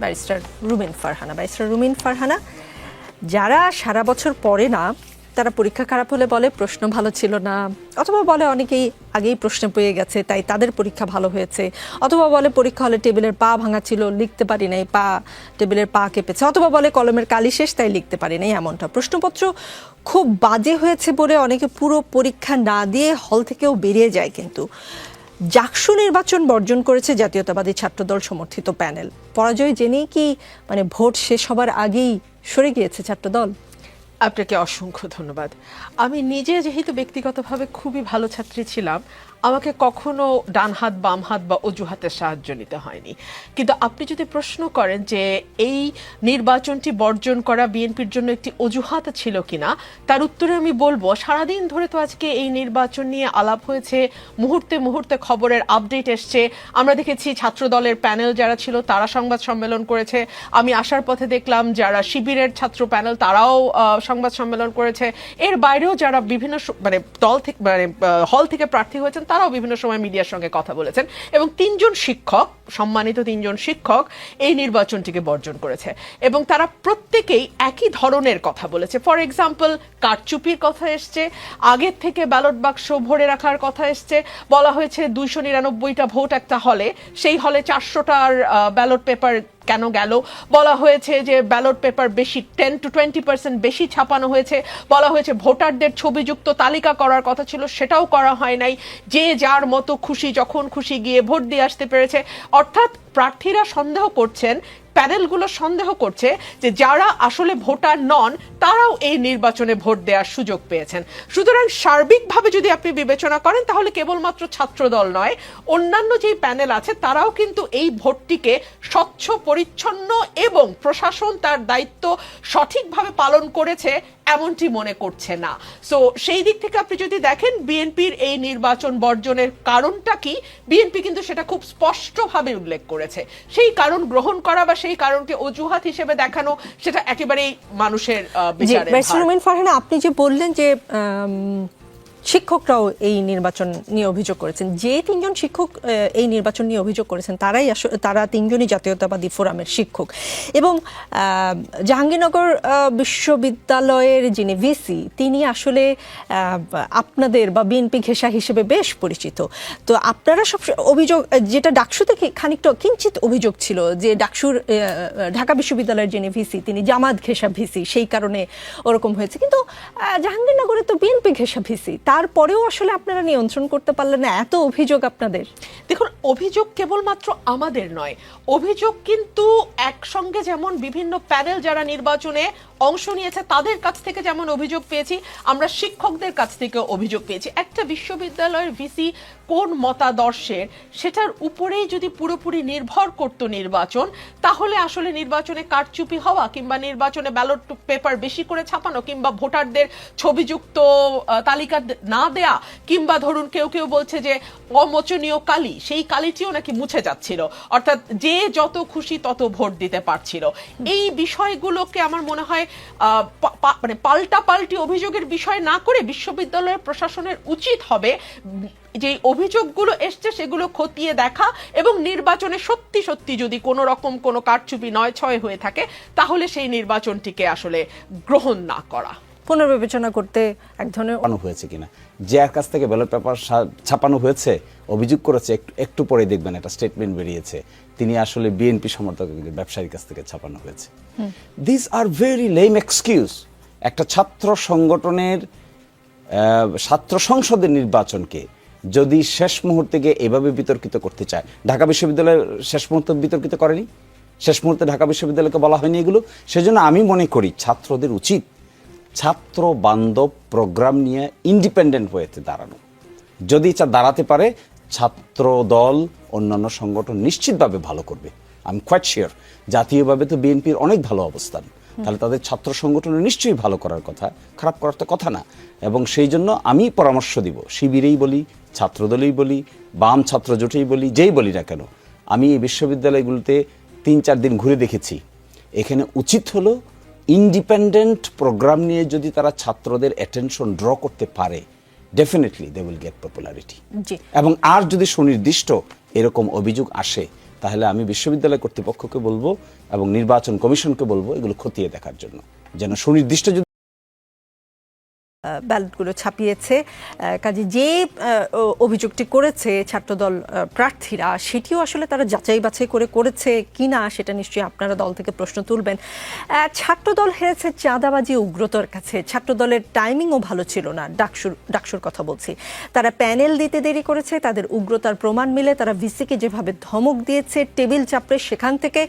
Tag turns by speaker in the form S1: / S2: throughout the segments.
S1: Barrister Rumin Farhana, barrister Rumin Farhana. যারা সারা বছর পড়ে না, তারা পরীক্ষা খারাপ হলে বলে প্রশ্ন ভালো ছিল না। অথবা বলে অনেকেই আগেই প্রশ্ন পেয়ে গেছে, তাই তাদের পরীক্ষা ভালো হয়েছে। অথবা বলে পরীক্ষা হলে টেবিলের পা ভাঙা ছিল, লিখতে পারি নাই, পা, টেবিলের পা কেঁপেছে। অথবা বলে কলমের কালি শেষ, তাই লিখতে পারি নাই, এমনটা। প্রশ্নপত্র খুব বাজে হয়েছে বলে অনেকে পুরো পরীক্ষা না দিয়ে হল থেকেও বেরিয়ে যায় কিন্তু। জাকসু নির্বাচন বর্জন করেছে জাতীয়তাবাদী ছাত্রদল সমর্থিত প্যানেল। পরাজয় জেনেই কি মানে ভোট শেষ হবার আগেই সরে গিয়েছে ছাত্রদল?
S2: আপনাকে অসংখ্য ধন্যবাদ। আমি নিজে যেহেতু ব্যক্তিগতভাবে খুবই ভালো ছাত্রী ছিলাম আমাকে কখনো ডান হাত, বাম হাত বা অজুহাতের সাহায্য নিতে হয়নি। কিন্তু আপনি যদি প্রশ্ন করেন যে এই নির্বাচনটি বর্জন করা বিএনপির জন্য একটি অজুহাত ছিল কিনা, তার উত্তরে আমি বলব, সারাদিন ধরে তো আজকে এই নির্বাচন নিয়ে আলাপ হয়েছে, মুহূর্তে মুহূর্তে খবরের আপডেট এসছে। আমরা দেখেছি ছাত্র দলের প্যানেল যারা ছিল, তারা সংবাদ সম্মেলন করেছে। আমি আসার পথে দেখলাম যারা শিবিরের ছাত্র প্যানেল, তারাও সংবাদ সম্মেলন করেছে। এর বাইরেও যারা বিভিন্ন মানে দল থেকে মানে হল থেকে প্রার্থী হয়েছেন তারাও বিভিন্ন সময় মিডিয়ার সঙ্গে কথা বলেছেন এবং তিনজন শিক্ষক, সম্মানিত তিনজন শিক্ষক এই নির্বাচনটিকে বর্জন করেছে এবং তারা প্রত্যেকেই একই ধরনের কথা বলেছে। ফর এক্সাম্পল কারচুপির কথা এসছে, আগের থেকে ব্যালট বাক্স ভরে রাখার কথা এসছে, বলা হয়েছে দুইশো নিরানব্বইটা ভোট একটা হলে, সেই হলে চারশোটার ব্যালট পেপার কেন গেল? বলা হয়েছে যে ব্যালট পেপার বেশি টেন টু টোয়েন্টি পার্সেন্ট বেশি ছাপানো হয়েছে। বলা হয়েছে ভোটারদের ছবিযুক্ত তালিকা করার কথা ছিল, সেটাও করা হয় নাই। যে যার মতো খুশি, যখন খুশি গিয়ে ভোট দিয়ে আসতে পেরেছে। অর্থাৎ প্রার্থীরা সন্দেহ করছেন প্যানেলগুলো সন্দেহ করছে যে যারা আসলে ভোটার নন, তারাও এই নির্বাচনে ভোট দেওয়ার সুযোগ পেয়েছেন। সুতরাং সার্বিকভাবে যদি আপনি বিবেচনা করেন, তাহলে কেবলমাত্র ছাত্রদল নয়, অন্যান্য যেই প্যানেল আছে, তারাও কিন্তু এই ভোটটিকে স্বচ্ছ, পরিচ্ছন্ন এবং প্রশাসন তার দায়িত্ব সঠিকভাবে পালন করেছে এমনটি মনে করছে না। সো সেই দিক থেকে আপনি যদি দেখেন বিএনপির এই নির্বাচন বর্জনের কারণটা কি? বিএনপি কিন্তু সেটা খুব স্পষ্টভাবে উল্লেখ করেছে। সেই কারণ গ্রহণ করা বা সেই কারণকে অজুহাত হিসেবে দেখানো সেটা একেবারেই মানুষের
S1: ফারহানা আপনি যে বললেন যে শিক্ষকরাও এই নির্বাচন নিয়ে অভিযোগ করেছেন। যে তিনজন শিক্ষক এই নির্বাচন নিয়ে অভিযোগ করেছেন, তারাই তারা তিনজনই জাতীয়তাবাদী ফোরামের শিক্ষক। এবং জাহাঙ্গীরনগর বিশ্ববিদ্যালয়ের যিনি ভিসি, তিনি আসলে আপনাদের বা বিএনপি ঘেঁষা হিসেবে বেশ পরিচিত। তো আপনারা সব অভিযোগ, যেটা ডাকসু থেকে খানিকটা কিঞ্চিত অভিযোগ ছিল যে ডাকসুর ঢাকা বিশ্ববিদ্যালয়ের যিনি ভিসি, তিনি জামাত ঘেঁষা ভিসি, সেই কারণে ওরকম হয়েছে। কিন্তু জাহাঙ্গীরনগরে তো বিএনপি ঘেঁষা ভিসি তারপরেও আসলে আপনারা নিয়ন্ত্রণ করতে পারলেন না, এত অভিযোগ আপনাদের।
S2: দেখুন, অভিযোগ কেবলমাত্র আমাদের নয়। অভিযোগ কিন্তু একসঙ্গে যেমন বিভিন্ন প্যানেল যারা নির্বাচনে অংশ নিয়েছে, তাদের কাছ থেকে যেমন অভিযোগ পেয়েছি, আমরা শিক্ষকদের কাছ থেকে অভিযোগ পেয়েছি। একটা বিশ্ববিদ্যালয়ের ভিসি কোন মতাদর্শের, সেটার উপরেই যদি পুরোপুরি নির্ভর করত নির্বাচন, তাহলে আসলে নির্বাচনে কারচুপি হওয়া কিংবা নির্বাচনে ব্যালট পেপার বেশি করে ছাপানো কিংবা ভোটারদের ছবিযুক্ত তালিকা না দেয়া, কিংবা ধরুন কেউ কেউ বলছে যে অমোচনীয় কালি, সেই কালিটিও নাকি মুছে যাচ্ছিল। অর্থাৎ যে যত খুশি তত ভোট দিতে পারছিল। এই বিষয়গুলোকে আমার মনে হয় মানে পাল্টা পাল্টি অভিযোগের বিষয় না করে বিশ্ববিদ্যালয়ের প্রশাসনের উচিত হবে যে অভিযোগগুলো এসছে সেগুলো খতিয়ে দেখা এবং নির্বাচনে সত্যি সত্যি যদি কোনো রকম কোনো কারচুপি নয় ছয় হয়ে থাকে, তাহলে সেই নির্বাচনটিকে আসলে গ্রহণ না করা।
S1: পুনর্বিবেচনা করতে এক ধরনের
S3: হয়েছে কিনা? যার কাছ থেকে ব্যালট পেপার ছাপানো হয়েছে? অভিযোগ করেছে একটু একটু পরে দেখবেন একটা স্টেটমেন্ট বেরিয়েছে। তিনি আসলে বিএনপি সমর্থক ব্যবসায়ীর কাছ থেকে ছাপানো হয়েছে। This are very lame excuse একটা ছাত্র সংগঠনের ছাত্র সংসদের নির্বাচনকে যদি শেষ মুহূর্তে গিয়ে এভাবে বিতর্কিত করতে চায় ঢাকা বিশ্ববিদ্যালয় শেষ মুহূর্তে বিতর্কিত করেনি? শেষ মুহূর্তে ঢাকা বিশ্ববিদ্যালয়কে বলা হয়নি এগুলো? সেজন্য আমি মনে করি ছাত্রদের উচিত ছাত্র বান্ধব প্রোগ্রাম নিয়ে ইন্ডিপেন্ডেন্ট হয়েছে দাঁড়ানো। যদি চা দাঁড়াতে পারে ছাত্র দল অন্যান্য সংগঠন নিশ্চিতভাবে ভালো করবে। আমি কোয়াইট শিওর জাতীয়ভাবে তো বিএনপির অনেক ভালো অবস্থান। তাহলে তাদের ছাত্র সংগঠনের নিশ্চয়ই ভালো করার কথা, খারাপ করার তো কথা না। এবং সেই জন্য আমি পরামর্শ দিব, শিবিরেই বলি, ছাত্রদলেই বলি, বাম ছাত্র জোটেই বলি, যেই বলি না কেন। আমি এই বিশ্ববিদ্যালয়গুলোতে তিন চার দিন ঘুরে দেখেছি। এখানে উচিত হলো ইন্ডিপেন্ডেন্ট প্রোগ্রাম নিয়ে যদি তারা ছাত্রদের অ্যাটেনশন ড্র করতে পারে definitely they will get popularity এবং আর যদি সুনির্দিষ্ট এরকম অভিযোগ আসে তাহলে আমি বিশ্ববিদ্যালয় কর্তৃপক্ষকে বলব এবং নির্বাচন কমিশনকে বলব এগুলো খতিয়ে দেখার জন্য। যেন সুনির্দিষ্ট যদি
S1: ব্যালটগুলো ছাপিয়েছে। কাজে যে অভিযোগটি করেছে ছাত্রদল প্রার্থীরা, সেটিও আসলে তারা যাচাই বাছাই করে করেছে কিনা সেটা নিশ্চয়ই আপনারা দল থেকে প্রশ্ন তুলবেন। ছাত্রদল হেরেছে চাঁদাবাজি উগ্রতর কাছে। ছাত্রদলের টাইমিংও ভালো ছিল না, ডাকসুর ডাকসুর কথা বলছি। তারা প্যানেল দিতে দেরি করেছে, তাদের উগ্রতার প্রমাণ মিলে তারা ভিসিকে যেভাবে ধমক দিয়েছে, টেবিল চাপড়ে সেখান থেকে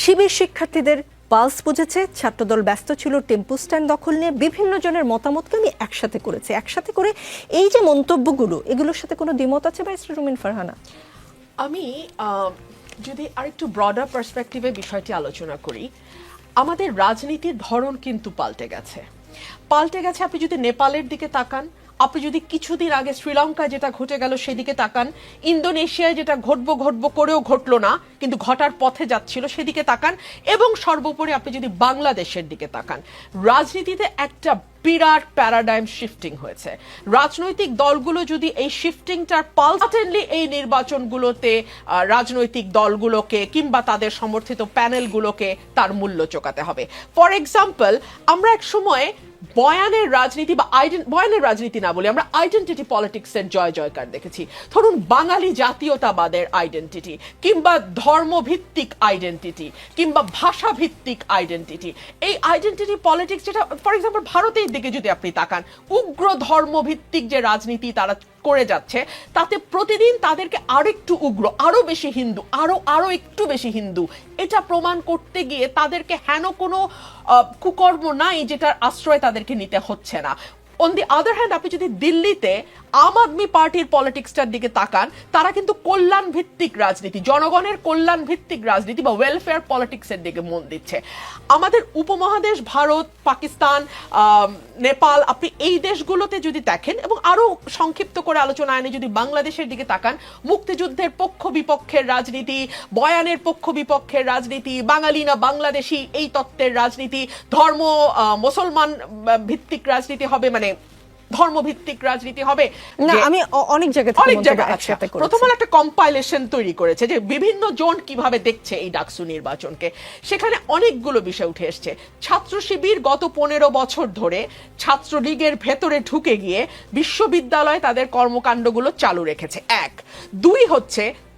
S1: শিবির শিক্ষার্থীদের পালস বুঝেছে, ছাত্রদল ব্যস্ত ছিল, টেম্পু স্ট্যান্ড দখল নিয়ে বিভিন্ন জনের মতামতকে আমি একসাথে করেছি। একসাথে করে এই যে মন্তব্যগুলো, এগুলোর সাথে কোনো দ্বিমত আছে বা রুমিন ফারহানা?
S2: আমি যদি আরেকটু ব্রডার পার্সপেক্টিভে বিষয়টি আলোচনা করি, আমাদের রাজনীতির ধরন কিন্তু পাল্টে গেছে। পাল্টে গেছে, আপনি যদি নেপালের দিকে তাকান আপনি যদি কিছুদিন আগে শ্রীলঙ্কায় যেটা ঘটে গেল সেদিকে তাকান, ইন্দোনেশিয়ায় যেটা ঘটবো ঘটবো করেও ঘটলো না, কিন্তু ঘটার পথে যাচ্ছিল সেদিকে তাকান, এবং সর্বোপরি আপনি যদি বাংলাদেশের দিকে তাকান, রাজনীতিতে একটা বিরাট প্যারাডাইম শিফটিং হয়েছে। রাজনৈতিক দলগুলো যদি এই শিফটিংটার পালটেনলি এই নির্বাচনগুলোতে রাজনৈতিক দলগুলোকে কিংবা তাদের সমর্থিত প্যানেলগুলোকে তার মূল্য চোকাতে হবে। ফর এক্সাম্পল আমরা এক সময় বয়ানের রাজনীতি বা বয়ানের রাজনীতি না বলে আমরা আইডেন্টিটি পলিটিক্সের জয় জয়কার দেখেছি। ধরুন, বাঙালি জাতীয়তাবাদের আইডেন্টিটি কিংবা ধর্মভিত্তিক আইডেন্টিটি কিংবা ভাষাভিত্তিক আইডেন্টিটি এই আইডেন্টিটি পলিটিক্স যেটা ফর এক্সাম্পল ভারতের দিকে যদি আপনি তাকান, উগ্র ধর্মভিত্তিক যে রাজনীতি তারা করে যাচ্ছে, তাতে প্রতিদিন তাদেরকে আরও একটু উগ্র, আরও বেশি হিন্দু, আরও আরও একটু বেশি হিন্দু। এটা প্রমাণ করতে গিয়ে তাদেরকে হেন কোনো কুকর্ম নাই যেটার আশ্রয় তাদেরকে নিতে হচ্ছে না। অন দি আদার হ্যান্ড আপনি যদি দিল্লিতে আম আদমি পার্টির পলিটিক্সটার দিকে তাকান, তারা কিন্তু কল্যাণ ভিত্তিক রাজনীতি, জনগণের কল্যাণ ভিত্তিক রাজনীতি বা ওয়েলফেয়ার পলিটিক্সের দিকে মন দিচ্ছে। আমাদের উপমহাদেশ, ভারত, পাকিস্তান নেপাল, আপনি এই দেশগুলোতে যদি দেখেন এবং আরও সংক্ষিপ্ত করে আলোচনা আনে যদি বাংলাদেশের দিকে তাকান, মুক্তিযুদ্ধের পক্ষ বিপক্ষের রাজনীতি, বয়ানের পক্ষ বিপক্ষের রাজনীতি, বাঙালি না বাংলাদেশি, এই তত্ত্বের রাজনীতি, ধর্ম মুসলমান ভিত্তিক রাজনীতি হবে মানে ধর্মভিত্তিক রাজনীতি হবে।
S1: না আমি অনেক জায়গা থেকে
S2: অনেক জায়গা আচ্ছা। প্রথম একটা কম্পাইলেশন তৈরি করেছে যে বিভিন্ন জন কীভাবে দেখছে এই ডাকসু নির্বাচনকে। সেখানে অনেকগুলো বিষয় উঠে এসছে। ছাত্র শিবির গত পনেরো বছর ধরে ছাত্রলীগের ভেতরে ঢুকে গিয়ে বিশ্ববিদ্যালয়ে তাদের কর্মকাণ্ডগুলো চালু রেখেছে। এক। দুই হচ্ছে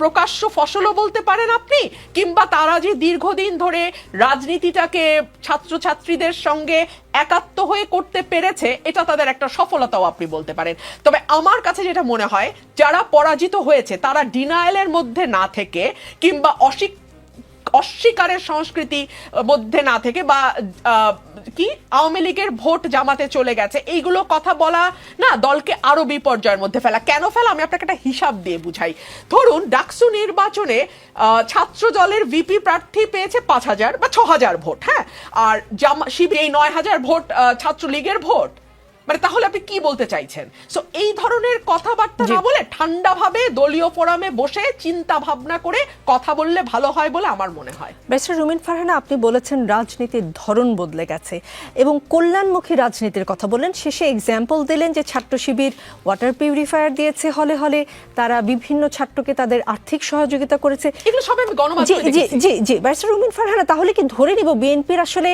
S2: প্রকাশ্য ফসলও বলতে পারেন আপনি, কিংবা তারা যে দীর্ঘদিন ধরে রাজনীতিটাকে ছাত্রছাত্রীদের সঙ্গে একাত্ম হয়ে করতে পেরেছে, এটা তাদের একটা সফলতাও আপনি বলতে পারেন। তবে আমার কাছে যেটা মনে হয়, যারা পরাজিত হয়েছে, তারা ডিনায়ালের মধ্যে না থেকে, কিংবা অস্বীক অস্বীকারের সংস্কৃতি মধ্যে না থেকে বা কি, আওয়ামী লীগের ভোট জামাতে চলে গেছে, এইগুলো কথা বলা না দলকে আরও বিপর্যয়ের মধ্যে ফেলা। কেন ফেলা? আমি আপনাকে একটা হিসাব দিয়ে বুঝাই। ধরুন, ডাকসু নির্বাচনে ছাত্র দলের ভিপি প্রার্থী পেয়েছে পাঁচ হাজার বা ছ হাজার ভোট হ্যাঁ? আর জামা, শিবির, এই নয় হাজার ভোট ছাত্রলীগের ভোট মানে তাহলে আপনি কি বলতে চাইছেন? সো এই ধরনের কথাবার্তা। না বলে ঠান্ডা ভাবে দলীয় ফোরামে বসে চিন্তা ভাবনা করে কথা বললে ভালো হয় বলে আমার মনে হয়।
S1: ব্যারিস্টার রুমিন ফারহানা আপনি বলেছেন রাজনীতির ধরন বদলে গেছে এবং কল্যাণমুখী রাজনীতির কথা বললেন। শেষে এক্সাম্পল দিলেন যে ছাত্র শিবির ওয়াটার পিউরিফায়ার দিয়েছে হলে হলে তারা বিভিন্ন ছাত্রকে তাদের আর্থিক সহযোগিতা করেছে।
S2: এগুলো সব আমি গণমাধ্যমে
S1: জি জি জি ব্যারিস্টার রুমিন ফারহানা তাহলে কি ধরে নিব বিএনপির আসলে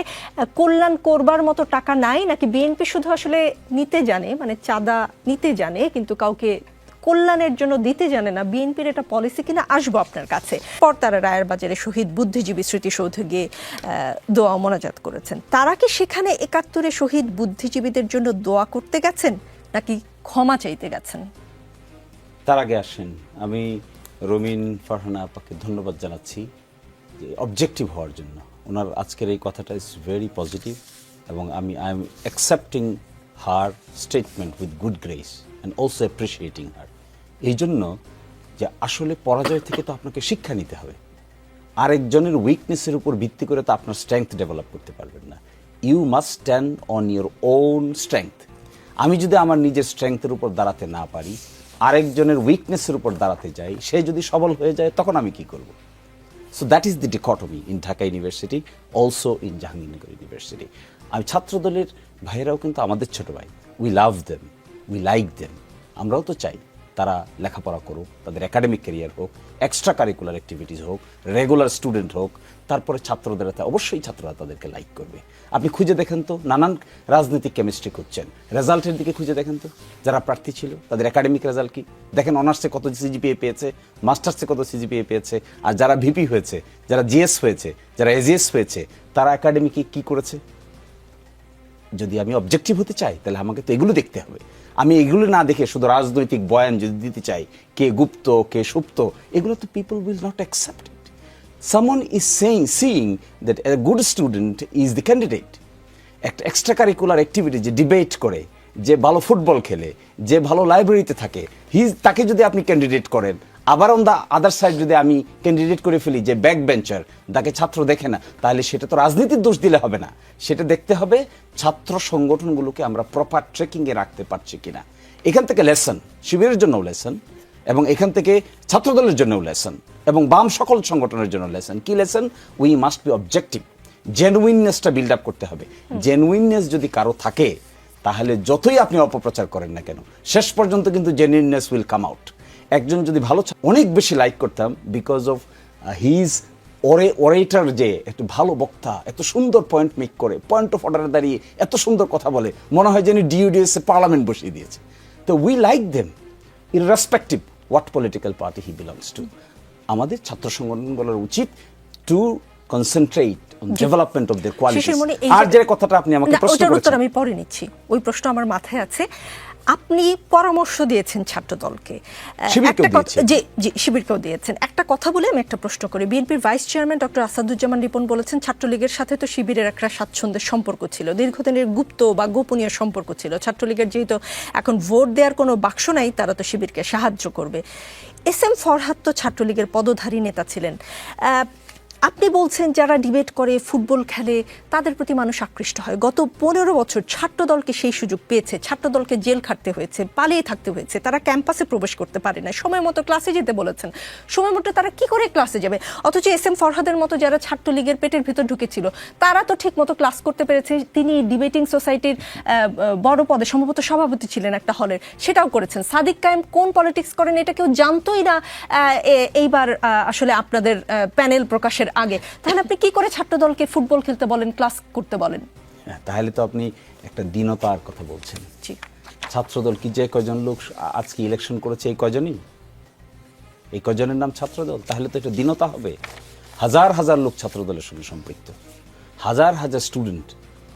S1: কল্যাণ করবার মতো টাকা নাই নাকি বিএনপি শুধু আসলে নিতে জানে মানে চাঁদা নিতে জানে, কিন্তু কাউকে কল্যাণের জন্য দিতে জানে না, বিএনপির এটা পলিসি কিনা আসব আপনার কাছে। পর তারা রায়ের বাজারে শহীদ বুদ্ধিজীবী স্মৃতিসৌধ গিয়ে দোয়া মোনাজাত করেছেন। তারা কি সেখানে একাত্তরে শহীদ বুদ্ধিজীবীদের জন্য দোয়া করতে গেছেন, নাকি ক্ষমা চাইতে গেছেন?
S3: তার আগে আসেন। আমি রমিন ফারহানা আপাকে ধন্যবাদ জানাচ্ছি যে অবজেক্টিভ হওয়ার জন্য। ওনার আজকের এই কথাটা ইজ ভেরি পজিটিভ এবং আমি I am accepting her statement with good grace and also appreciating her এই জন্য যে আসলে পরাজয় থেকে তো আপনাকে শিক্ষা নিতে হবে। আরেকজনের উইকনেসের উপর ভিত্তি করে তো আপনার স্ট্রেংথ ডেভেলপ করতে পারবেন না। You must stand on your own strength আমি যদি আমার নিজের স্ট্রেংথের উপর দাঁড়াতে না পারি, আরেকজনের উইকনেসের উপর দাঁড়াতে যাই, সে যদি সবল হয়ে যায়, তখন আমি কি করব? So that is the dichotomy in Dhaka university also in Jahangirnagar university আমি ছাত্রদলের ভাইয়েরাও কিন্তু আমাদের ছোট ভাই। We love them we like them আমরাও তো চাই তারা লেখাপড়া করুক, তাদের একাডেমিক ক্যারিয়ার হোক এক্সট্রা কারিকুলার অ্যাক্টিভিটিস হোক রেগুলার স্টুডেন্ট হোক, তারপরে ছাত্রদের অবশ্যই ছাত্ররা তাদেরকে লাইক করবে। আপনি খুঁজে দেখেন তো, নানান রাজনৈতিক কেমিস্ট্রি খুঁজছেন। রেজাল্টের দিকে খুঁজে দেখেন তো, যারা প্রার্থী ছিল, তাদের একাডেমিক রেজাল্ট কি? দেখেন অনার্সে কত সিজিপিএ পেয়েছে মাস্টার্সে কত সিজিপিএ পেয়েছে, আর যারা ভিপি হয়েছে, যারা জিএস হয়েছে, যারা এজিএস হয়েছে, তারা একাডেমিকে কি করেছে? যদি আমি অবজেক্টিভ হতে চাই, তাহলে আমাকে তো এগুলো দেখতে হবে। আমি এগুলো না দেখে শুধু রাজনৈতিক বয়ান যদি দিতে চাই, কে গুপ্ত, কে সুপ্ত, এগুলো তো people will not accept it someone is saying seeing that a good student is the candidate একটা এক্সট্রা কারিকুলার অ্যাক্টিভিটি যে ডিবেট করে, যে ভালো ফুটবল খেলে, যে ভালো লাইব্রেরিতে থাকে হি তাকে যদি আপনি ক্যান্ডিডেট করেন আবার অন দ্য আদার সাইড যদি আমি ক্যান্ডিডেট করে ফেলি যে ব্যাক বেঞ্চার তাকে ছাত্র দেখে না তাহলে সেটা তো রাজনীতির দোষ দিলে হবে না। সেটা দেখতে হবে ছাত্র সংগঠনগুলোকে আমরা প্রপার ট্রেকিংয়ে রাখতে পারছি কিনা। এখান থেকে লেসন শিবিরের জন্যও লেসন এবং এখান থেকে ছাত্রদলের জন্যও লেসন এবং বাম সকল সংগঠনের জন্য লেসন কি lesson we must be objective জেনুইননেসটা build up করতে হবে। জেনুইননেস যদি কারও থাকে তাহলে যতই আপনি অপপ্রচার করেন না কেন শেষ পর্যন্ত কিন্তু জেনুইননেস উইল কাম আউট একজন যদি ভালো অনেক বেশি লাইক করতাম বিকজ অফ হিজ ওরে ওরেটার যে একটু ভালো বক্তা এত সুন্দর পয়েন্ট মেক করে পয়েন্ট অফ অর্ডারে দাঁড়িয়ে এত সুন্দর কথা বলে মনে হয় যেন ডিউডিএস পার্লামেন্ট বসিয়ে দিয়েছে। তো we like them irrespective what political party he belongs to আমাদের ছাত্র সংগঠনগুলোর উচিত to concentrate development of their quality আর
S1: যে
S3: কথাটা আপনি আমাকে প্রশ্ন করেছেন
S1: আমি পরে নিচ্ছি। ওই প্রশ্ন আমার মাথায় আছে। আপনি পরামর্শ দিয়েছেন ছাত্রদলকে। আহ,
S3: শিবিরকেও
S1: দিয়েছেন। একটা কথা বলে আমি একটা প্রশ্ন করি। বিএনপির vice chairman doctor Asaduzzaman Ripon বলেছেন ছাত্রলীগের সাথে তো শিবিরের একটা স্বাচ্ছন্দ্যের সম্পর্ক ছিল। দীর্ঘদিনের গুপ্ত বা গোপনীয় সম্পর্ক ছিল। ছাত্রলীগের যেহেতু এখন ভোট দেওয়ার কোনো বাক্স নাই তারা তো শিবিরকে সাহায্য করবে। এস এম ফরহাদ তো ছাত্রলীগের পদধারী নেতা ছিলেন। আপনি বলছেন যারা ডিবেট করে ফুটবল খেলে, তাদের প্রতি মানুষ আকৃষ্ট হয়। গত পনেরো বছর ছাত্রদলকে সেই সুযোগ পেয়েছে। ছাত্রদলকে জেল খাটতে হয়েছে, পালিয়ে থাকতে হয়েছে। তারা ক্যাম্পাসে প্রবেশ করতে পারে না সময় মতো ক্লাসে যেতে বলেছেন। সময় মতো তারা কি করে ক্লাসে যাবে? অথচ এস এম ফরহাদের মতো যারা ছাত্রলীগের পেটের ভিতর ঢুকেছিল, তারা তো ঠিক মতো ক্লাস করতে পেরেছে। তিনি ডিবেটিং সোসাইটির বড় পদে, সম্ভবত সভাপতি ছিলেন একটা হলের সেটাও করেছেন। সাদিক কায়েম কোন পলিটিক্স করেন, এটা কেউ জানতোই না। এইবার আসলে আপনাদের প্যানেল প্রকাশের আগে। তাহলে আপনি কি করে ছাত্রদলকে ফুটবল খেলতে বলেন ক্লাস করতে বলেন?
S3: হ্যাঁ, তাহলে তো আপনি একটা দীনতার কথা বলছেন।
S1: জি।
S3: ছাত্রদল কি যে কয়জন লোক আজকে ইলেকশন করেছে এই কয়জনই? এই কয়জনের নাম ছাত্রদল তাহলে তো এটা দীনতা হবে। হাজার হাজার লোক ছাত্রদলের সঙ্গে সম্পৃক্ত। হাজার হাজার স্টুডেন্ট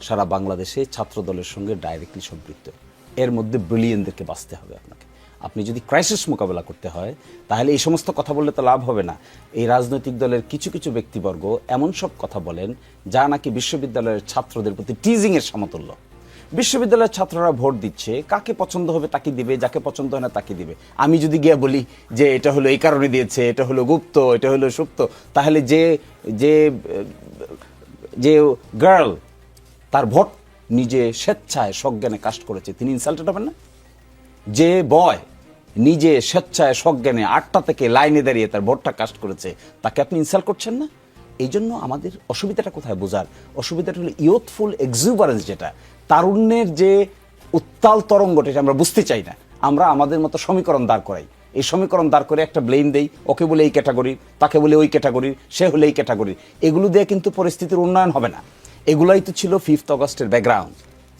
S3: সারা বাংলাদেশে ছাত্রদলের সঙ্গে ডাইরেক্টলি সম্পৃক্ত। এর মধ্যে ব্রিলিয়েনদেরকে বাঁচতে হবে আপনাকে আপনি যদি ক্রাইসিস মোকাবেলা করতে হয়, তাহলে এই সমস্ত কথা বললে তো লাভ হবে না। এই রাজনৈতিক দলের কিছু কিছু ব্যক্তিবর্গ এমন সব কথা বলেন, যা নাকি বিশ্ববিদ্যালয়ের ছাত্রদের প্রতি টিজিংয়ের সমতুল্য। বিশ্ববিদ্যালয়ের ছাত্ররা ভোট দিচ্ছে, কাকে পছন্দ হবে তাকে দিবে, যাকে পছন্দ হয় না তাকে দিবে। আমি যদি গিয়ে বলি যে এটা হলো এই কারণে দিয়েছে, এটা হলো গুপ্ত, এটা হলো সুপ্ত, তাহলে যে যে যে গার্ল তার ভোট নিজে স্বেচ্ছায় সজ্ঞানে কাস্ট করেছে, তিনি ইনসাল্টেড হবেন না? যে বয় নিজে স্বেচ্ছায় সজ্ঞানে আটটা থেকে লাইনে দাঁড়িয়ে তার ভোটটা কাস্ট করেছে, তাকে আপনি ইনসাল্ট করছেন না? এই জন্য আমাদের অসুবিধাটা কোথায় বোঝার? অসুবিধাটা হলো ইয়থফুল এক্সুবারেন্স যেটা, তারুণ্যের যে উত্তাল তরঙ্গটা এটা আমরা বুঝতে চাই না, আমরা আমাদের মতো সমীকরণ দাঁড় করাই। এই সমীকরণ দাঁড় করে একটা ব্লেম দেই, ওকে বলে এই ক্যাটাগরি তাকে বলে ওই ক্যাটাগরি সে হলে এই ক্যাটাগরি এগুলো দিয়ে কিন্তু পরিস্থিতির উন্নয়ন হবে না। এগুলাই তো ছিল ফিফথ অগস্টের ব্যাকগ্রাউন্ড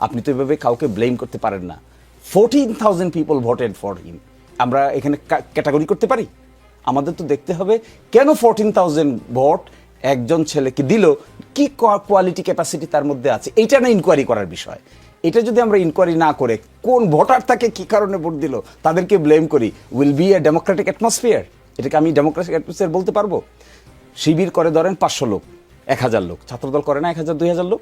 S3: আপনি তো এভাবে কাউকে ব্লেম করতে পারেন না। Fourteen thousand people voted for him আমরা এখানে ক্যাটাগরি করতে পারি? আমাদের তো দেখতে হবে কেন ফোরটিন থাউজেন্ড ভোট একজন ছেলেকে দিল? কি কোয়ালিটি ক্যাপাসিটি তার মধ্যে আছে? এটা না ইনকোয়ারি করার বিষয়। এটা যদি আমরা ইনকোয়ারি না করে, কোন ভোটার তাকে কি কারণে ভোট দিল, তাদেরকে ব্লেম করি। Will be a democratic atmosphere এটাকে আমি ডেমোক্রেটিক অ্যাটমসফিয়ার বলতে পারব? শিবির করে ধরেন পাঁচশো লোক, এক হাজার লোক। ছাত্রদল করে না এক হাজার, দুই হাজার লোক?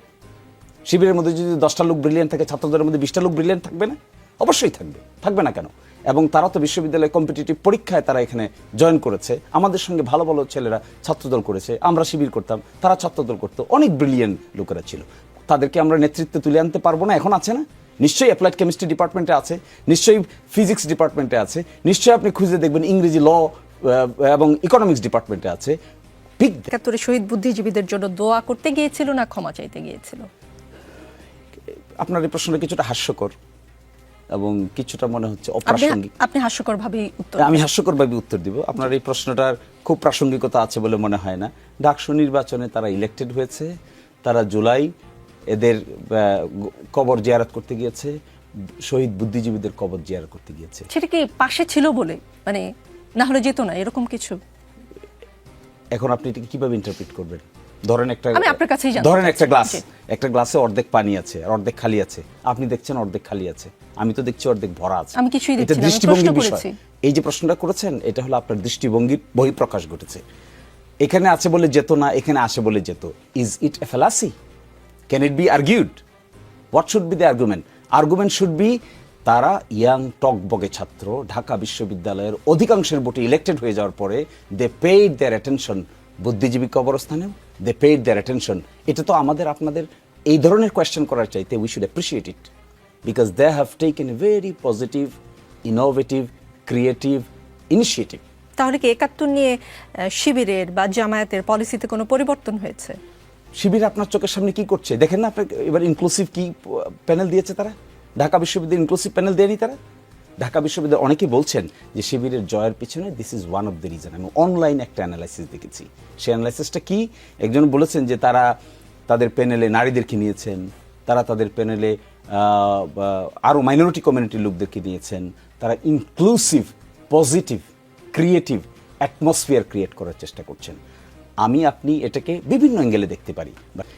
S3: শিবিরের মধ্যে যদি দশটা লোক ব্রিলিয়েন্ট থাকে ছাত্রদের মধ্যে বিশটা লোক ব্রিলিয়েন্ট থাকবে না? অবশ্যই থাকবে। থাকবে না কেন? এবং তারা তো বিশ্ববিদ্যালয়ে কম্পিটিটিভ পরীক্ষায় তারা এখানে জয়েন করেছে। আমাদের সঙ্গে ভালো ভালো ছেলেরা ছাত্রদল করেছে আমরা শিবির করতাম তারা ছাত্রদল করতো। অনেক ব্রিলিয়েন্ট লোকেরা ছিল। তাদেরকে আমরা নেতৃত্বে তুলে আনতে পারব না এখন আছে না? নিশ্চয়ই অ্যাপ্লাইড কেমিস্ট্রি ডিপার্টমেন্টে আছে নিশ্চয়ই ফিজিক্স ডিপার্টমেন্টে আছে নিশ্চয়ই আপনি খুঁজে দেখবেন ইংরেজি ল এবং ইকোনমিক্স ডিপার্টমেন্টে আছে।
S1: একাত্তরে শহীদ বুদ্ধিজীবীদের জন্য দোয়া করতে গিয়েছিল না ক্ষমা চাইতে গিয়েছিল?
S3: আপনার এই প্রশ্নটা কিছুটা হাস্যকর। এবং কিছুটা মনে হচ্ছে অপ্রাসঙ্গিক।
S1: আপনি হাস্যকর ভাবেই উত্তর
S3: আমি হাস্যকরভাবে উত্তর দিব। আপনার এই প্রশ্নটার খুব প্রাসঙ্গিকতা আছে বলে মনে হয় না। ডাকসু নির্বাচনে তারা ইলেক্টেড হয়েছে। তারা জুলাই এদের কবর জিয়ারত করতে গিয়েছে। শহীদ বুদ্ধিজীবীদের কবর জিয়ারত করতে গিয়েছে।
S1: সেটা কি পাশে ছিল বলে? মানে না হলে যেত না এরকম কিছু?
S3: এখন আপনি এটাকে কীভাবে ইন্টারপ্রিট করবেন? ধরেন একটা
S1: আমি আপনার কাছেই জানতে
S3: ধরেন একটা গ্লাস। একটা গ্লাসে অর্ধেক পানি আছে আর অর্ধেক খালি আছে। আপনি দেখছেন অর্ধেক খালি আছে। আমি তো দেখছি অর্ধেক ভরা আছে।
S1: আমি কিছুই দেখছি না, আমি
S3: দৃষ্টিভঙ্গির বিষয়। এই যে প্রশ্নটা করেছেন এটা হলো আপনার দৃষ্টিভঙ্গির বহিঃপ্রকাশ ঘটেছে। এখানে আছে বলে যেত না এখানে আসে বলে যেত। Is it a fallacy can it be argued what should be the argument argument should be তারা ইয়াং টকবগে ছাত্র ঢাকা বিশ্ববিদ্যালয়ের অধিকাংশের ভোটে ইলেক্টেড হয়ে যাওয়ার পরে দে পেইড দেয়ার অ্যাটেনশন বুদ্ধিজীবী কবরস্থানেও। দে পেইড দেয়ার অ্যাটেনশন এটা তো আমাদের আপনাদের এই ধরনের কোয়েশ্চেন করার চাইতে we should appreciate it because they have taken a very positive, innovative, creative initiative.
S1: তাহলে কি একাত্তর নিয়ে শিবিরের বা জামায়াতের পলিসিতে কোনো পরিবর্তন হয়েছে?
S3: শিবির আপনার চোখের সামনে কি করছে? দেখেন না আপনাকে এবার ইনক্লুসিভ কি প্যানেল দিয়েছে তারা? ঢাকা বিশ্ববিদ্যালয় ইনক্লুসিভ প্যানেল দেয়নি তারা? ঢাকা বিশ্ববিদ্যালয় অনেকেই বলছেন যে শিবিরের জয়ের পিছনে this is one of the reason আমি অনলাইন একটা অ্যানালাইসিস দেখেছি। সেই অ্যানালাইসিসটা কি? একজন বলেছেন যে তারা তাদের প্যানেলে নারীদেরকে নিয়েছেন, তারা তাদের প্যানেলে আরও মাইনরিটি কমিউনিটির লোকদেরকে নিয়েছেন, তারা inclusive positive creative atmosphere create করার চেষ্টা করছেন। আমি, আপনি এটাকে বিভিন্ন অ্যাঙ্গেলে দেখতে পারি।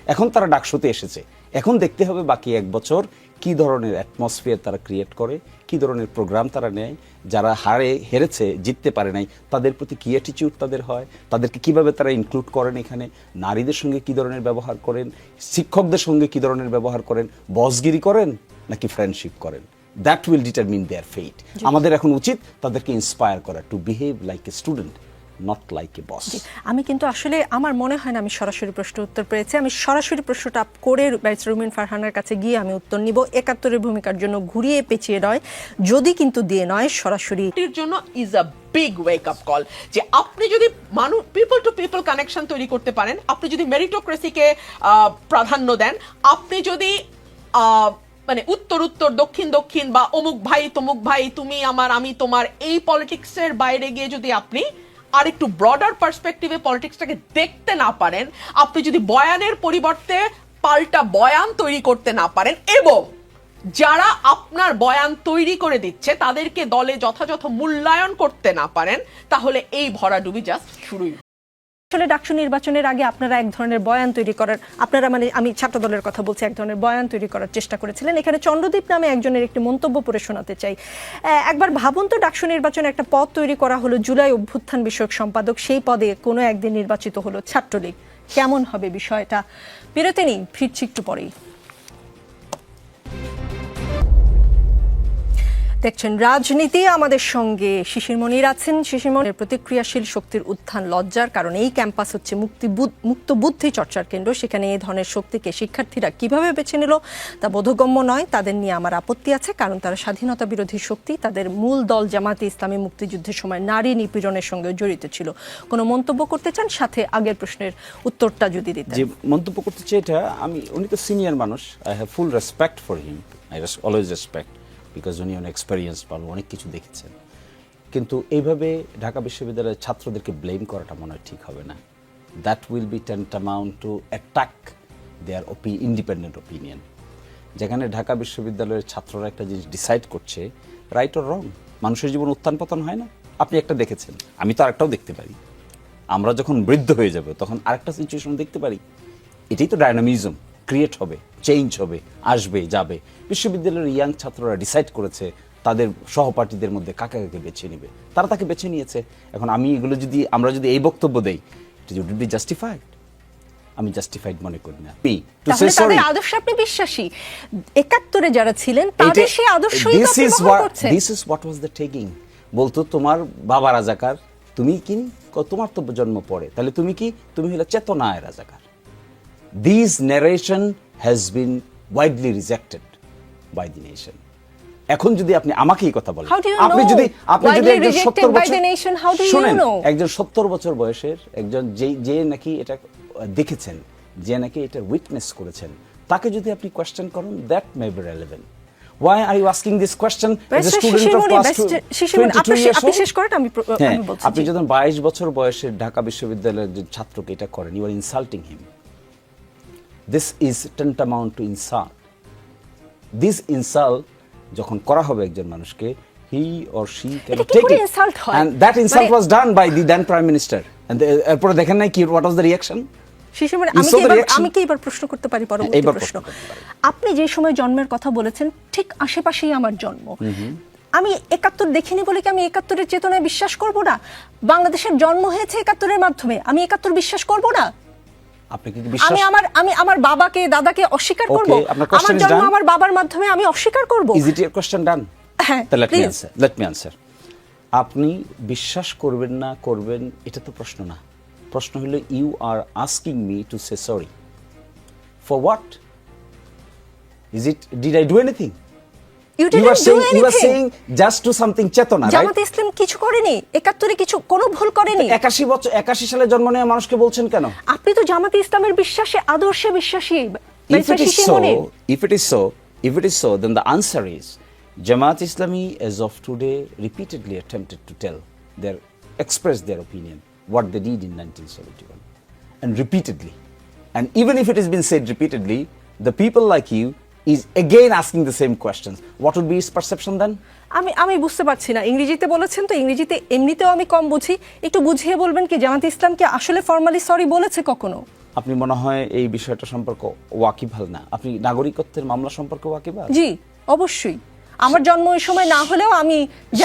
S3: এখন তারা ডাকশোতে এসেছে। এখন দেখতে হবে বাকি এক বছর কি ধরনের অ্যাটমসফিয়ার তারা ক্রিয়েট করে কি ধরনের প্রোগ্রাম তারা নেয় যারা হারে হেরেছে জিততে পারে নাই তাদের প্রতি কী অ্যাটিটিউড তাদের হয় তাদেরকে কীভাবে তারা ইনক্লুড করেন এখানে নারীদের সঙ্গে কি ধরনের ব্যবহার করেন শিক্ষকদের সঙ্গে কি ধরনের ব্যবহার করেন বসগিরি করেন নাকি ফ্রেন্ডশিপ করেন? That will determine their fate আমাদের এখন উচিত তাদেরকে ইন্সপায়ার করা to behave like a student not like a boss
S1: আমি কিন্তু আসলে আমার মনে হয় না আমি সরাসরি প্রশ্ন উত্তর পেয়েছি। আমি সরাসরি প্রশ্নটা করে রুমিন ফারহানার কাছে গিয়ে আমি উত্তর নিব। একাত্তরের ভূমিকার জন্য ঘুরিয়ে পেঁচিয়ে নয় যদি কিন্তু দিয়ে নয় সরাসরি
S2: এটির জন্য is a big wake up call যে আপনি যদি মানুষ পিপল টু পিপল কানেকশন তৈরি করতে পারেন আপনি যদি মেরিটোক্রেসিকে প্রাধান্য দেন আপনি যদি মানে উত্তর উত্তর দক্ষিণ দক্ষিণ বা অমুক ভাই তমুক ভাই তুমি আমার আমি তোমার এই পলিটিক্সের বাইরে গিয়ে যদি আপনি আর একটু ব্রডার পার্সপেক্টিভে পলিটিক্সটাকে দেখতে না পারেন, আপনি যদি বয়ানের পরিবর্তে পাল্টা বয়ান তৈরি করতে না পারেন, এবং যারা আপনার বয়ান তৈরি করে দিচ্ছে, তাদেরকে দলে যথাযথ মূল্যায়ন করতে না পারেন, তাহলে এই ভরাডুবি জাস্ট শুরুই।
S1: আসলে ডাকসু নির্বাচনের আগে আপনারা এক ধরনের বয়ান তৈরি করার, আপনারা মানে আমি ছাত্র দলের কথা বলছি, এক ধরনের বয়ান তৈরি করার চেষ্টা করেছিলেন। এখানে চন্দ্রদীপ নামে একজনের একটি মন্তব্য পড়ে শোনাতে চাই। একবার ভাবুন তো ডাকসু নির্বাচনে একটা পদ তৈরি করা হলো জুলাই অভ্যুত্থান বিষয়ক সম্পাদক, সেই পদে কোনো একদিন নির্বাচিত হলো ছাত্রলীগ। কেমন হবে বিষয়টা? বিরতি নেই ফিরছি একটু পরেই। দেখছেন রাজনীতি আমাদের সঙ্গে। শিশির মনির আছেন। শিশির মনির প্রতিক্রিয়াশীল শক্তির উত্থান লজ্জার কারণ। এই ক্যাম্পাস হচ্ছে মুক্তি মুক্ত বুদ্ধি চর্চার কেন্দ্র। সেখানে এই ধরনের শক্তিকে শিক্ষার্থীরা কীভাবে বেছে নিল তা বোধগম্য নয়। তাদের নিয়ে আমার আপত্তি আছে, কারণ তারা স্বাধীনতা বিরোধী শক্তি। তাদের মূল দল জামাতে ইসলামী মুক্তিযুদ্ধের সময় নারী নিপীড়নের সঙ্গে জড়িত ছিল। কোনো মন্তব্য করতে চান? সাথে আগের প্রশ্নের উত্তরটা যদি দিতে
S3: যে মন্তব্য করতে চাই এটা, আমি উনি তো সিনিয়র মানুষ। I have full respect for him I always respect because উনি অনেক এক্সপেরিয়েন্স ভালো অনেক কিছু দেখেছেন। কিন্তু এইভাবে ঢাকা বিশ্ববিদ্যালয়ের ছাত্রদেরকে ব্লেম করাটা মনে হয় ঠিক হবে না। That will be tantamount to attack their OP independent opinion যেখানে ঢাকা বিশ্ববিদ্যালয়ের ছাত্ররা একটা জিনিস ডিসাইড করছে রাইট অর রং মানুষের জীবন উত্থান পতন হয় না? আপনি একটা দেখেছেন, আমি তো আরেকটাও দেখতে পারি। আমরা যখন বৃদ্ধ হয়ে যাব, তখন আরেকটা সিচুয়েশন দেখতে পারি। এটাই তো ডায়নামিজম ক্রিয়েট হবে চেঞ্জ হবে আসবে যাবে। বিশ্ববিদ্যালয়ের ইয়াং ছাত্ররা ডিসাইড করেছে তাদের সহপাঠীদের মধ্যে কাকে কাকে বেছে নেবে। তারা তাকে বেছে নিয়েছে। এখন আমি এগুলো যদি আমরা যদি এই বক্তব্য দেই বি জাস্টিফাইড আমি জাস্টিফাইড মনে করি না। টু সে সরি
S1: আদর্শে আপনি বিশ্বাসী? একাত্তরে যারা ছিলেন তাদের সেই আদর্শই
S3: is this is what was the taking বলতো তোমার বাবা রাজাকার তুমি কি তোমার তো জন্ম পড়ে তাহলে তুমি কি তুমি হলো চেতনায় রাজাকার। This narration has been widely rejected by the nation এখন যদি আপনি আমাকে এই কথা বলেন আপনি যদি আপনি যদি একজন 70 বছর
S1: the nation,
S3: শুনেন একজন 70 বছর বয়সের একজন যে যে নাকি এটা দেখেছেন যে নাকি এটা উইটনেস করেছেন তাকে যদি আপনি কোয়েশ্চেন করেন that may be relevant Why are you asking this question? As a student of class
S1: Barrister
S3: two- 22
S1: আপনি-
S3: years
S1: আপনি শেষ করেন, আমি
S3: হ্যাঁ,
S1: আমি বলছি,
S3: আপনি। যখন বাইশ বছর বয়সের ঢাকা বিশ্ববিদ্যালয়ের ছাত্রকে এটা করেন you are insulting him this is tantamount to insult this insult যখন করা হবে একজন মানুষকে he or she can take it? And that insult was done by the then prime minister and এরপরে দেখেন নাই কি হোয়াট ওয়াজ দ্য
S1: মনি, আমি কি এবার প্রশ্ন করতে পারি পরবর্তী প্রশ্ন। আপনি যে সময় জন্মের কথা বলেছেন ঠিক আশেপাশেই আমার জন্ম। আমি একাত্তর দেখিনি বলে কি আমি একাত্তরের চেতনায় বিশ্বাস করব না? বাংলাদেশের জন্ম হয়েছে একাত্তরের মাধ্যমে। আমি একাত্তর বিশ্বাস করব না?
S3: আপনি কি বিশ্বাস
S1: আমি আমার আমি আমার বাবাকে দাদাকে অস্বীকার করব। আমার জন্ম আমার বাবার মাধ্যমে আমি অস্বীকার করব।
S3: Is it year question done
S1: হ্যাঁ,
S3: let me answer let me answer আপনি বিশ্বাস করবেন না করবেন এটা তো প্রশ্ন না। প্রশ্ন হলো you are asking me to say sorry for what is it did I do anything
S1: you
S3: you are
S1: didn't do
S3: saying you are
S1: anything
S3: saying just to something চেতনা রাইট
S1: ইসলাম কিছু করেনি একাত্তরে কিছু কোনো ভুল করেনি
S3: একাশি বছর একাশি সালে জন্ম নেওয়া মানুষকে বলছেন কেন
S1: আপনি তো জামাতে ইসলামের বিশ্বাসে আদর্শে বিশ্বাসী
S3: if it is so, if it is so, if it is so, then the answer is Jamaat Islami, as of today, repeatedly attempted to tell their express their opinion what they did in 1971, and repeatedly, and even if it has been said repeatedly, the people like you is again asking the same questions. What would be his perception then?
S1: আমি আমি বুঝতে পারছি না। ইংরেজিতে বলেছেন তো ইংরেজিতে এমনিতেও আমি কম বুঝি। একটু বুঝিয়ে বলবেন কি জামাত ইসলামকে আসলে ফর্মালি সরি বলেছে কখনো?
S3: আপনি মনে হয় এই বিষয়টা সম্পর্কে ওয়াকিবহাল না। আপনি নাগরিকত্বের মামলা সম্পর্কে ওয়াকিবহাল?
S1: জি অবশ্যই। আমার জন্ম ওই সময় না হলেও আমি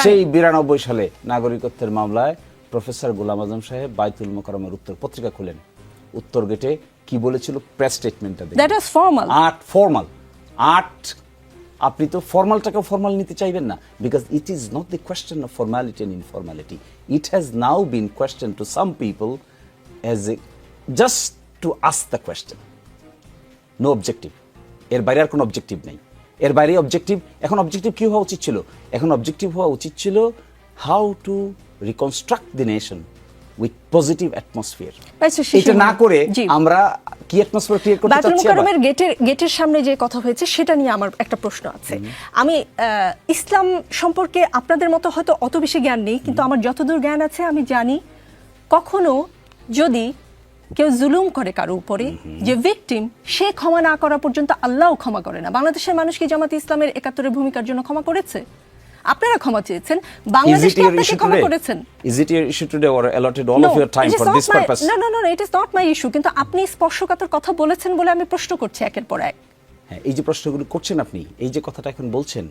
S3: সেই বিরানব্বই সালে নাগরিকত্বের মামলায় প্রফেসর গোলাম আজম সাহেব বাইতুল মোকারমের উত্তর পত্রিকা খুলেন। উত্তর গেটে কি বলেছিল? প্রেস স্টেটমেন্টটা
S1: দ্যাট was ফর্মাল
S3: আট ফর্মাল আট আপনি তো ফর্মালটাকে ফর্মাল নিতে চাইবেন না because it is not the question of formality and informality it has now been question to some people as a just to ask the question no objective এর বাইরে আর কোনো অবজেক্টিভ নেই। এর বাইরে অবজেক্টিভ এখন অবজেক্টিভ কী হওয়া উচিত ছিল? এখন অবজেক্টিভ হওয়া উচিত ছিল how to reconstruct the nation with positive atmosphere এটা না করে আমরা কি অ্যাটমসফিয়ার ক্রিয়েট করতে চাচ্ছি?
S1: মুকাররমের গেটের গেটের সামনে যে কথা হয়েছে সেটা নিয়ে আমার একটা প্রশ্ন আছে। আমি ইসলাম সম্পর্কে আপনাদের মতো হয়তো অত বেশি জ্ঞান নেই কিন্তু আমার যতদূর জ্ঞান আছে আমি জানি কখনো যদি কেউ জুলুম করে কারও উপরে যে ভিকটিম সে ক্ষমা না করা পর্যন্ত আল্লাহও ক্ষমা করে না। বাংলাদেশের মানুষ কি জামাত ইসলামের একাত্তরের ভূমিকার জন্য ক্ষমা করেছে? আপনারা ক্ষমা চেয়েছেন বাংলাদেশ কি আপনাকে ক্ষমা করেছেন।
S3: Is it your issue today or allotted all of your time
S1: it is
S3: for
S1: not
S3: this
S1: my-
S3: purpose?
S1: No, no, no, no, it is not my issue. কিন্তু আপনি স্পর্শকাতর কথা বলেছেন বলে আমি প্রশ্ন করছি একের পর এক।
S3: হ্যাঁ এই যে প্রশ্নগুলো করছেন আপনি এই যে কথাটা এখন বলছেন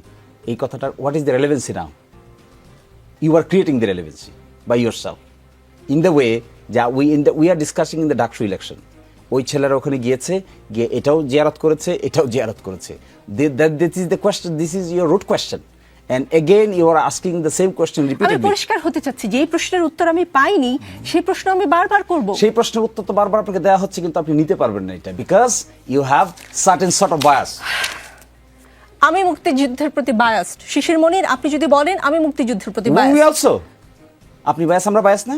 S3: এই কথাটার what is the relevancy now you are creating the relevancy by your self in the way যা we in the we are discussing in the DUCSU election ওই ছেলেরা ওখানে গিয়েছে গিয়ে এটাও জিয়ারত করেছে এটাও জিয়ারত করেছে। This is the question this is your root question and again you are asking the same question
S1: আমি পরিষ্কার হতে চাচ্ছি যে এই প্রশ্নের উত্তর আমি পাইনি সেই প্রশ্ন আমি বারবার করব।
S3: সেই প্রশ্নের উত্তর তো বারবার আপনাকে দেওয়া হচ্ছে কিন্তু আপনি নিতে পারবেন না এটা because you have certain sort of bias
S1: আমি মুক্তিযুদ্ধের প্রতি বায়াসড শিশির মনির আপনি যদি বলেন আমি মুক্তিযুদ্ধের প্রতি বায়াসড
S3: আপনি বায়াস আমরা বায়াস না?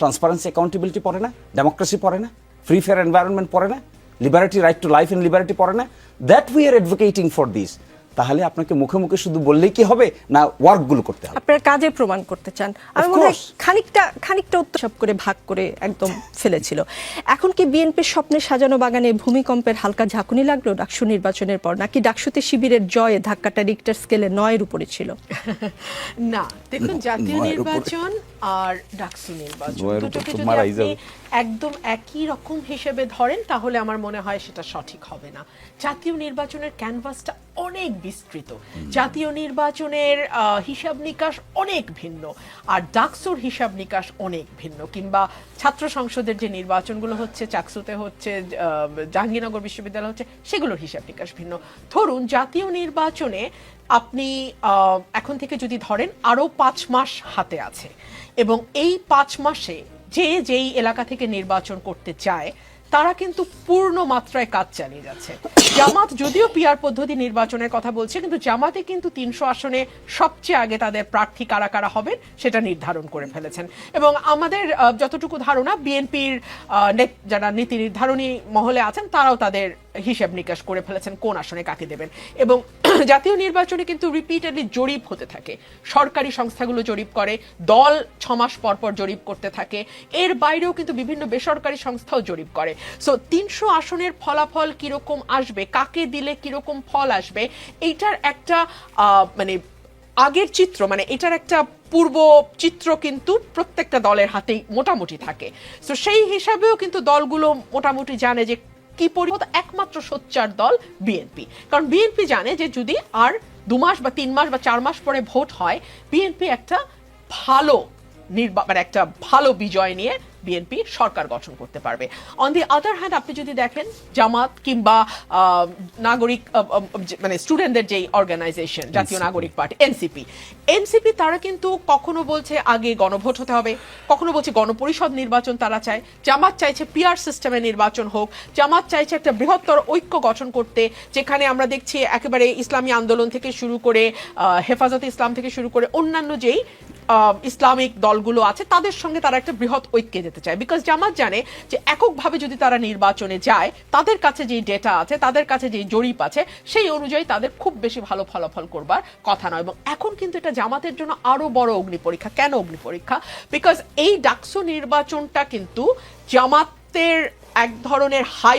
S3: ট্রান্সপারেন্সি অ্যাকাউন্টেবিলিটি পড়ে না ডেমোক্রেসি পড়ে না ফ্রি ফেয়ার এনভায়রনমেন্ট পড়ে না liberty right to life in liberty পড়ে না that we are advocating for this তাহলে আপনাকে মুখে মুখে শুধু বললেই কি হবে? না ওয়ার্কগুলো করতে হবে।
S1: আপনার কাজে প্রমাণ করতে চান। আমি মনে হয় খানিকটা খানিকটা উৎসব করে ভাগ করে একদম ফেলেছিল। এখন কি বিএনপির স্বপ্নে সাজানো বাগানে ভূমিকম্পের হালকা ঝাঁকুনি লাগল? ডাকসু নির্বাচনের পর নাকি ডাকসুতে শিবিরের জয়ে ধাক্কাটা রিক্টার স্কেলে নয়ের উপরে ছিল?
S2: না দেখুন জাতীয় নির্বাচন আর ডাকসু নির্বাচন দুটোকে যদি আপনি। একদম একই রকম হিসেবে ধরেন তাহলে আমার মনে হয় সেটা সঠিক হবে না। জাতীয় নির্বাচনের ক্যানভাসটা অনেক বিস্তৃত। জাতীয় নির্বাচনের হিসাব নিকাশ অনেক ভিন্ন আর ডাকসুর হিসাব নিকাশ অনেক ভিন্ন কিংবা ছাত্র সংসদের যে নির্বাচনগুলো হচ্ছে চাকসুতে হচ্ছে জাহাঙ্গীরনগর বিশ্ববিদ্যালয় হচ্ছে সেগুলোর হিসাব নিকাশ ভিন্ন। ধরুন জাতীয় নির্বাচনে আপনি এখন থেকে যদি ধরেন আরও পাঁচ মাস হাতে আছে এবং এই পাঁচ মাসে যে যেই এলাকা থেকে নির্বাচন করতে চায়, তারা কিন্তু পূর্ণ মাত্রায় কাজ চালিয়ে যাচ্ছে। জামাত যদিও পিয়ার পদ্ধতি নির্বাচনের কথা বলছে, কিন্তু জামাতে কিন্তু তিনশো আসনে সবচেয়ে আগে তাদের প্রার্থী কারা কারা হবেন, সেটা নির্ধারণ করে ফেলেছেন। এবং আমাদের যতটুকু ধারণা বিএনপির যারা নীতি নির্ধারণী মহলে আছেন, তারাও তাদের হিসেব নিকাশ করে ফেলেছেন কোন আসনে কাকে দেবেন। এবং জাতীয় নির্বাচনে কিন্তু রিপিটেডলি জরিপ হতে থাকে। সরকারি সংস্থাগুলো জরিপ করে, দল ছমাস পর পর জরিপ করতে থাকে। এর বাইরেও কিন্তু বিভিন্ন বেসরকারি সংস্থাও জরিপ করে। সো তিনশো আসনের ফলাফল কীরকম আসবে, কাকে দিলে কীরকম ফল আসবে, এইটার একটা মানে আগের চিত্র মানে এটার একটা পূর্ব চিত্র কিন্তু প্রত্যেকটা দলের হাতেই মোটামুটি থাকে। তো সেই হিসাবেও কিন্তু দলগুলো মোটামুটি জানে যে কি পরিমত একমাত্র সোচ্চার দল বিএনপি কারণ বিএনপি জানে যে যদি আর দু মাস বা তিন মাস বা চার মাস পরে ভোট হয় বিএনপি একটা ভালো নির্বা মানে একটা ভালো বিজয় নিয়ে বিএনপি সরকার গঠন করতে পারবে। অন দি আদার হ্যান্ড আপনি যদি দেখেন জামাত কিংবা নাগরিক মানে স্টুডেন্টদের যেই অর্গানাইজেশন জাতীয় নাগরিক পার্টি এনসিপি এনসিপি তারা কিন্তু কখনো বলছে আগে গণভোট হতে হবে কখনো বলছে গণপরিষদ নির্বাচন তারা চায়। জামাত চাইছে পিআর সিস্টেমে নির্বাচন হোক জামাত চাইছে একটা বৃহত্তর ঐক্য গঠন করতে যেখানে আমরা দেখছি একেবারে ইসলামী আন্দোলন থেকে শুরু করে হেফাজতে ইসলাম থেকে শুরু করে অন্যান্য যেই ইসলামিক দলগুলো আছে, তাদের সঙ্গে তারা একটা বৃহৎ ঐক্যে যেতে চায়। বিকজ জামাত জানে যে এককভাবে যদি তারা নির্বাচনে যায়, তাদের কাছে যে ডেটা আছে, তাদের কাছে যে জরিপ আছে, সেই অনুযায়ী তাদের খুব বেশি ভালো ফলাফল করবার কথা নয়। এবং এখন কিন্তু এটা জামাতের জন্য আরও বড় অগ্নি পরীক্ষা। কেন অগ্নি পরীক্ষা? বিকজ এই ডাকসু নির্বাচনটা কিন্তু জামাতের এক ধরনের হাই